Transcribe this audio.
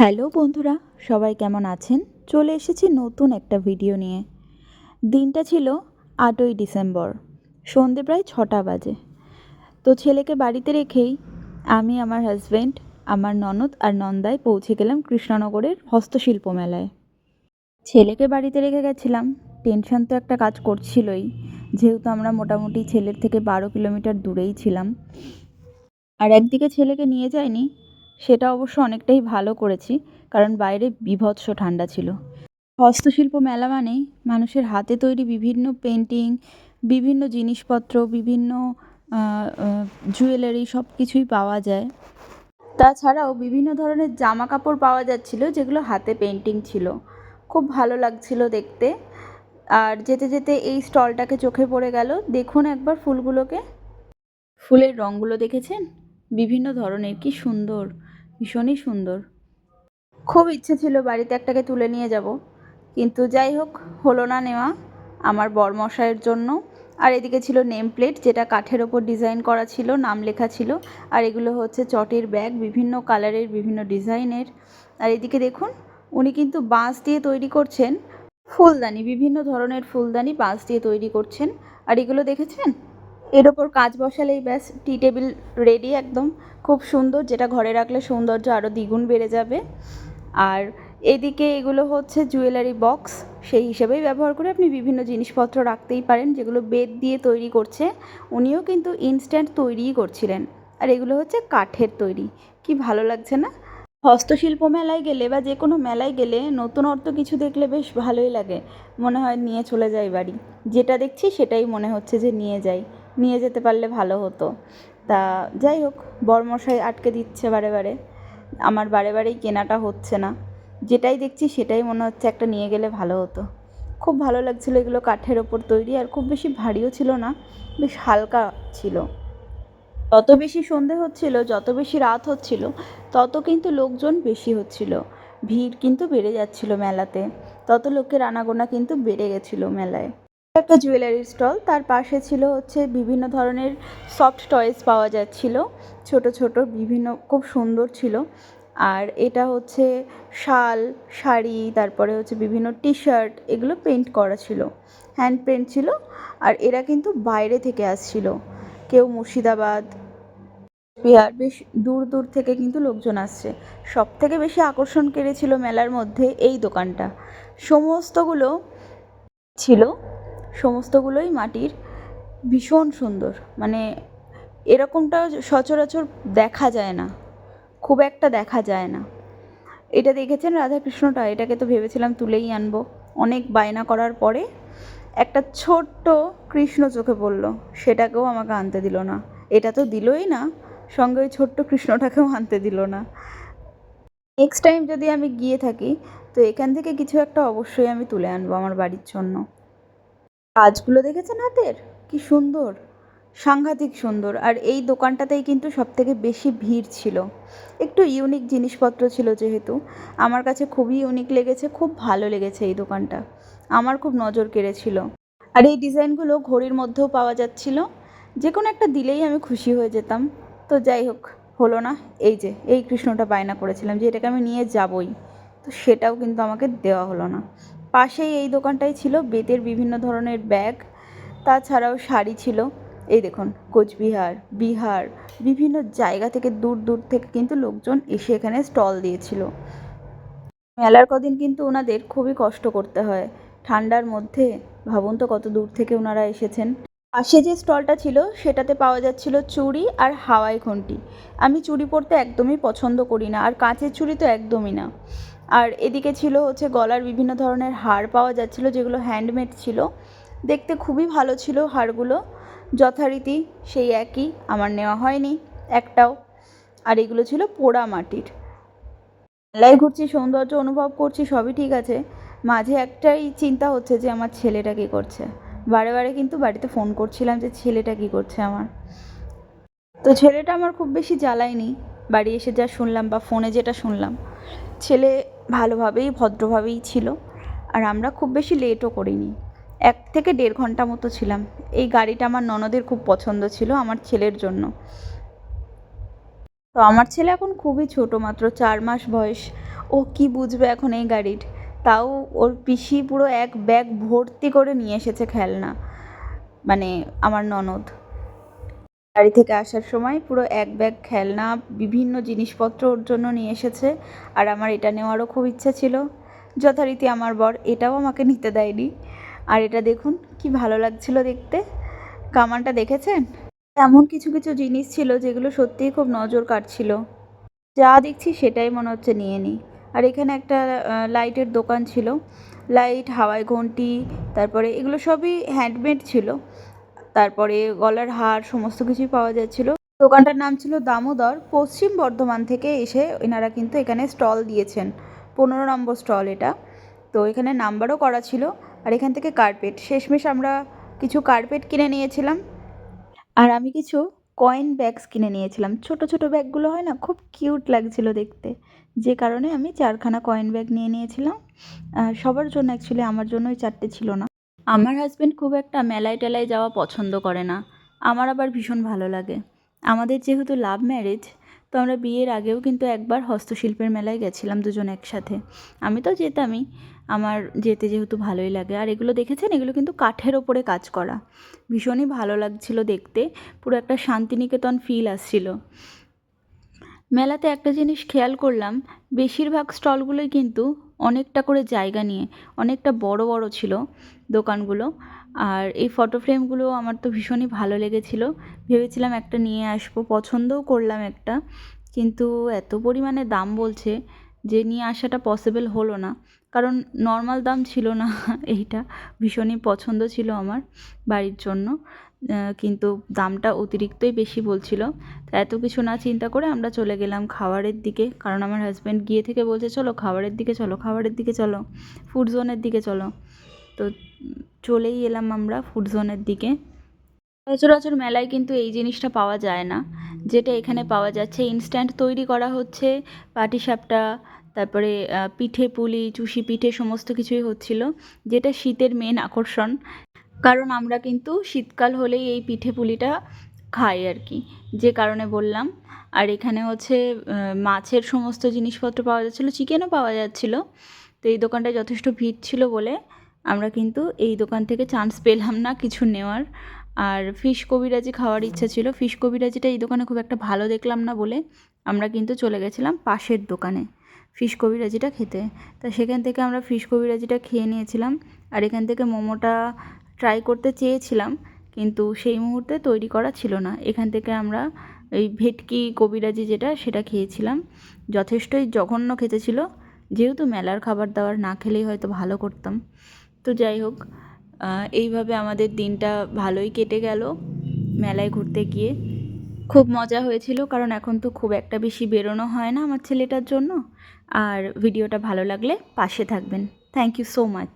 Hello বন্ধুরা, সবাই কেমন আছেন? চলে এসেছি নতুন একটা ভিডিও নিয়ে। দিনটা ছিল আটই ডিসেম্বর, সন্ধে প্রায় ছটা বাজে। তো ছেলেকে বাড়িতে রেখেই আমি, আমার হাজব্যান্ড আমার ননদ আর নন্দায় পৌঁছে গেলাম কৃষ্ণনগরের হস্তশিল্প মেলায়। ছেলেকে বাড়িতে রেখে গেছিলাম। টেনশন তো একটা কাজ করছিলই, যেহেতু আমরা মোটামুটি ছেলের থেকে বারো কিলোমিটার দূরেই ছিলাম। আর একদিকে ছেলেকে নিয়ে যায়নি সেটা অবশ্য অনেকটাই ভালো করেছি, কারণ বাইরে বীভৎস ঠান্ডা ছিল। হস্তশিল্প মেলা মানেই মানুষের হাতে তৈরি বিভিন্ন পেন্টিং বিভিন্ন জিনিসপত্র, বিভিন্ন জুয়েলারি সব কিছুই পাওয়া যায়। তাছাড়াও বিভিন্ন ধরনের জামা কাপড় পাওয়া যাচ্ছিল যেগুলো হাতে পেন্টিং ছিল। খুব ভালো লাগছিল দেখতে। আর যেতে যেতে এই স্টলটাকে চোখে পড়ে গেল। দেখুন একবার ফুলগুলোকে। ফুলের রঙগুলো দেখেছেন? বিভিন্ন ধরনের, কি সুন্দর। ভীষণই সুন্দর। খুব ইচ্ছে ছিল বাড়িতে একটাকে তুলে নিয়ে যাব। কিন্তু যাই হোক, হলো না নেওয়া আমার বরমশাইয়ের জন্য। আর এদিকে ছিল নেম প্লেট যেটা কাঠের ওপর ডিজাইন করা ছিল, নাম লেখা ছিল। আর এগুলো হচ্ছে চটের ব্যাগ, বিভিন্ন কালারের, বিভিন্ন ডিজাইনের। আর এদিকে দেখুন, উনি কিন্তু বাঁশ দিয়ে তৈরি করছেন। ফুলদানি, বিভিন্ন ধরনের ফুলদানি বাঁশ দিয়ে তৈরি করছেন। আর এগুলো দেখেছেন? এর ওপর কাজ বসালেই ব্যাস টি টেবিল রেডি একদম। খুব সুন্দর, যেটা ঘরে রাখলে সৌন্দর্য আরও দ্বিগুণ বেড়ে যাবে। আর এদিকে এগুলো হচ্ছে জুয়েলারি বক্স সেই হিসেবেই ব্যবহার করে আপনি বিভিন্ন জিনিসপত্র রাখতেই পারেন, যেগুলো বেদ দিয়ে তৈরি করছে। উনিও কিন্তু ইনস্ট্যান্ট তৈরিই করছিলেন। আর এগুলো হচ্ছে কাঠের তৈরি। কি ভালো লাগছে না? হস্তশিল্প মেলায় গেলে বা যে কোনো মেলায় গেলে নতুন অর্থ কিছু দেখলে বেশ ভালোই লাগে। মনে হয় নিয়ে চলে যাই বাড়ি। যেটা দেখছি সেটাই মনে হচ্ছে যে নিয়ে যাই। নিয়ে যেতে পারলে ভালো হতো। তা যাই হোক, বরমশাই আটকে দিচ্ছে বারে বারে। আমার বারে বারেই কেনাটা হচ্ছে না। যেটাই দেখছি সেটাই মনে হচ্ছে একটা নিয়ে গেলে ভালো হতো। খুব ভালো লাগছিল এগুলো কাঠের ওপর তৈরি, আর খুব বেশি ভারীও ছিল না, বেশ হালকা ছিল। তত বেশি সন্ধে হচ্ছিল, যত বেশি রাত হচ্ছিল, তত কিন্তু লোকজন বেশি হচ্ছিল। ভিড় কিন্তু বেড়ে যাচ্ছিল মেলাতে। তত লোকের আনাগোনা কিন্তু বেড়ে গেছিল মেলায়। একটা জুয়েলারি স্টল তার পাশে ছিল হচ্ছে বিভিন্ন ধরনের সফট টয়েস পাওয়া যাচ্ছিল, ছোট ছোট, বিভিন্ন, খুব সুন্দর ছিল। আর এটা হচ্ছে শাল, শাড়ি, তারপরে হচ্ছে বিভিন্ন টি শার্ট এগুলো পেন্ট করা ছিল হ্যান্ড পেন্ট ছিল। আর এরা কিন্তু বাইরে থেকে আসছিল, কেউ মুর্শিদাবাদ, বিহার, বেশ দূর দূর থেকে কিন্তু লোকজন আসছে। সব থেকে বেশি আকর্ষণ কেড়েছিল মেলার মধ্যে এই দোকানটা। সমস্তগুলো ছিল সমস্তগুলোই মাটির ভীষণ সুন্দর। মানে এরকমটা সচরাচর দেখা যায় না। খুব একটা দেখা যায় না। এটা দেখেছেন রাধাকৃষ্ণটা? এটাকে তো ভেবেছিলাম তুলেই আনব। অনেক বায়না করার পরে একটা ছোট্ট কৃষ্ণ চোখে পড়ল। সেটাকেও আমাকে আনতে দিল না। এটা তো দিলই না। সঙ্গে ওই ছোট্ট কৃষ্ণটাকেও আনতে দিল না। নেক্সট টাইম যদি আমি গিয়ে থাকি, তো এখান থেকে কিছু একটা অবশ্যই আমি তুলে আনব আমার বাড়ির জন্য। কাজগুলো দেখেছেন হাতের? কি সুন্দর। সাংঘাতিক সুন্দর। আর এই দোকানটাতেই কিন্তু সব থেকে বেশি ভিড় ছিল। একটু ইউনিক জিনিসপত্র ছিল যেহেতু। আমার কাছে খুবই ইউনিক লেগেছে, খুব ভালো লেগেছে এই দোকানটা। আমার খুব নজর কেড়েছিল। আর এই ডিজাইনগুলো ঘড়ির মধ্যেও পাওয়া যাচ্ছিল। যে কোনো একটা দিলেই আমি খুশি হয়ে যেতাম। তো যাই হোক, হলো না। এই যে, এই কৃষ্ণটা বায়না করেছিলাম যে এটাকে আমি নিয়ে যাবই। তো সেটাও কিন্তু আমাকে দেওয়া হলো না। পাশেই এই দোকানটাই ছিল, বেতের বিভিন্ন ধরনের ব্যাগ, তাছাড়াও শাড়ি ছিল। এই দেখুন, কোচবিহার, বিহার, বিভিন্ন জায়গা থেকে দূর দূর থেকে কিন্তু লোকজন এসে এখানে স্টল দিয়েছিল। মেলার কদিন কিন্তু ওনাদের খুবই কষ্ট করতে হয়। ঠান্ডার মধ্যে, ভাবুন তো কত দূর থেকে ওনারা এসেছেন। পাশে যে স্টলটা ছিল, সেটাতে পাওয়া যাচ্ছিল চুড়ি আর হাওয়াই ঘন্টি আমি চুড়ি পরতে একদমই পছন্দ করি না, আর কাঁচের চুড়ি তো একদমই না। আর এদিকে ছিল হচ্ছে গলার বিভিন্ন ধরনের হার পাওয়া যাচ্ছিল, যেগুলো হ্যান্ডমেড ছিল। দেখতে খুবই ভালো ছিল হারগুলো। যথারীতি সেই একই আমার নেওয়া হয়নি, একটাও। আর এগুলো ছিল পোড়া মাটির। মেলায় ঘুরছি, সৌন্দর্য অনুভব করছি, সবই ঠিক আছে। মাঝে একটাই চিন্তা হচ্ছে যে আমার ছেলেটা কী করছে? বারে বারে কিন্তু বাড়িতে ফোন করছিলাম যে ছেলেটা কী করছে আমার। তো ছেলেটা আমার খুব বেশি জ্বালায়নি। বাড়ি এসে যা শুনলাম বা ফোনে যেটা শুনলাম। ছেলে ভালোভাবেই, ভদ্রভাবেই ছিল। আর আমরা খুব বেশি লেটও করিনি। এক থেকে দেড় ঘণ্টা মতো ছিলাম। এই গাড়িটা আমার ননদের খুব পছন্দ ছিল, আমার ছেলের জন্য। তো আমার ছেলে এখন খুবই ছোট, মাত্র চার মাস বয়স। ও কি বুঝবে এখন এই গাড়ির? তাও ওর পিসি পুরো এক ব্যাগ ভর্তি করে নিয়ে এসেছে খেলনা। মানে আমার ননদ। বাড়ি থেকে আসার সময় পুরো এক ব্যাগ খেলনা, বিভিন্ন জিনিসপত্র ওর জন্য নিয়ে এসেছে আর আমার এটা নেওয়ারও খুব ইচ্ছা ছিল। যথারীতি আমার বর এটাও আমাকে নিতে দেয়নি। আর এটা দেখুন, কি ভালো লাগছিল দেখতে। কামানটা দেখেছেন? এমন কিছু কিছু জিনিস ছিল যেগুলো সত্যিই খুব নজর কাটছিল যা দেখছি সেটাই মনে হচ্ছে নিয়ে নিই আর এখানে একটা লাইটের দোকান ছিল। লাইট, হাওয়াই ঘন্টি, তারপরে এগুলো সবই হ্যান্ডমেড ছিল। তারপরে গলার হার, সমস্ত কিছুই পাওয়া যাচ্ছিল। দোকানটার নাম ছিল দামোদর। পশ্চিম বর্ধমান থেকে এসে এনারা কিন্তু এখানে স্টল দিয়েছেন। পনেরো নম্বর স্টল এটা। তো এখানে নাম্বারও করা ছিল। আর এখান থেকে কার্পেট। শেষমেশ আমরা কিছু কার্পেট কিনে নিয়েছিলাম। আর আমি কিছু কয়েন ব্যাগস কিনে নিয়েছিলাম। ছোট ছোট ব্যাগগুলো হয় না, খুব কিউট লাগছিল দেখতে। যে কারণে আমি চারখানা কয়েন ব্যাগ নিয়ে নিয়েছিলাম। আর সবার জন্য অ্যাকচুয়ালি আমার জন্যই চারটে ছিল না। আমার হাজব্যান্ড খুব একটা মেলায় টেলায় যাওয়া পছন্দ করে না। আমার আবার ভীষণ ভালো লাগে। আমাদের যেহেতু লাভ ম্যারেজ তো আমরা বিয়ের আগেও কিন্তু একবার হস্তশিল্পের মেলায় গেছিলাম দুজন একসাথে। আমি তো যেতামই। আমার যেতে যেহেতু ভালোই লাগে। আর এগুলো দেখেছেন? এগুলো কিন্তু কাঠের ওপরে কাজ করা। ভীষণই ভালো লাগছিল দেখতে। পুরো একটা শান্তিনিকেতন ফিল আসছিল। মেলাতে একটা জিনিস খেয়াল করলাম, বেশিরভাগ স্টলগুলোই কিন্তু অনেকটা করে জায়গা নিয়ে, অনেকটা বড় বড় ছিল দোকানগুলো। আর এই ফটো ফ্রেমগুলো আমার তো ভীষণই ভালো লেগেছিলো। ভেবেছিলাম একটা নিয়ে আসব, পছন্দও করলাম একটা। কিন্তু এত পরিমাণে দাম বলছে যে নিয়ে আসাটা পসিবল হলো না। কারণ নর্মাল দাম ছিল না, এইটা ভীষণই পছন্দ ছিল আমার বাড়ির জন্য। কিন্তু দামটা অতিরিক্তই বেশি বলছিল। তো এত কিছু না চিন্তা করে আমরা চলে গেলাম খাবারের দিকে। কারণ আমার হাজব্যান্ড গিয়ে থেকে বলছে, চলো খাবারের দিকে চলো, খাবারের দিকে চলো ফুড জোনের দিকে চলো। তো চলেই এলাম আমরা ফুড জোনের দিকে। সচরাচর মেলায় কিন্তু এই জিনিসটা পাওয়া যায় না। যেটা এখানে পাওয়া যাচ্ছে ইনস্ট্যান্ট তৈরি করা হচ্ছে পাটিসাপটা তারপরে পিঠে পুলি, চুষি পিঠে সমস্ত কিছুই হচ্ছিল, যেটা শীতের মেন আকর্ষণ। কারণ আমরা কিন্তু শীতকাল হলেই এই পিঠে পুলিটা খাই আর কি। যে কারণে বললাম। আর এখানে হচ্ছে মাছের সমস্ত জিনিসপত্র পাওয়া যাচ্ছিল, চিকেনও পাওয়া যাচ্ছিল। তো এই দোকানটায় যথেষ্ট ভিড় ছিল বলে আমরা কিন্তু এই দোকান থেকে চান্স পেলাম না কিছু নেওয়ার। আর ফিশ কবিরাজি খাওয়ার ইচ্ছা ছিল। ফিশ কবিরাজিটা এই দোকানে খুব একটা ভালো দেখলাম না বলে আমরা কিন্তু চলে গেছিলাম পাশের দোকানে ফিশ কবিরাজিটা খেতে। তা সেখান থেকে আমরা ফিশ কবিরাজিটা খেয়ে নিয়েছিলাম। আর এখান থেকে মোমোটা ট্রাই করতে চেয়েছিলাম, কিন্তু সেই মুহূর্তে তৈরি করা ছিল না। এখান থেকে আমরা এই ভেটকি কবিরাজি যেটা, সেটা খেয়েছিলাম। যথেষ্টই জঘন্য খেতে ছিল যেহেতু মেলার খাবার দাবার না খেলেই হয়তো ভালো করতাম। তো যাই হোক এইভাবে আমাদের দিনটা ভালোই কেটে গেল মেলায় ঘুরতে গিয়ে। খুব মজা হয়েছিল, কারণ এখন তো খুব একটা বেশি বেরোনো হয় না আমার ছেলেটার জন্য। আর ভিডিওটা ভালো লাগলে পাশে থাকবেন। Thank you so much